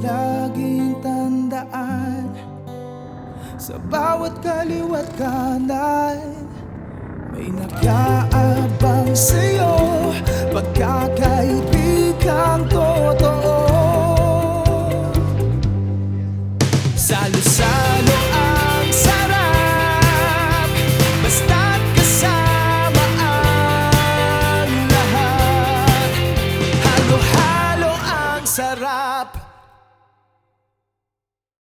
Laging tandaan Sa bawat kaliwat kanan May nag-aabang sa'yo Pagkakaibigan totoo. Salo-salo sarap.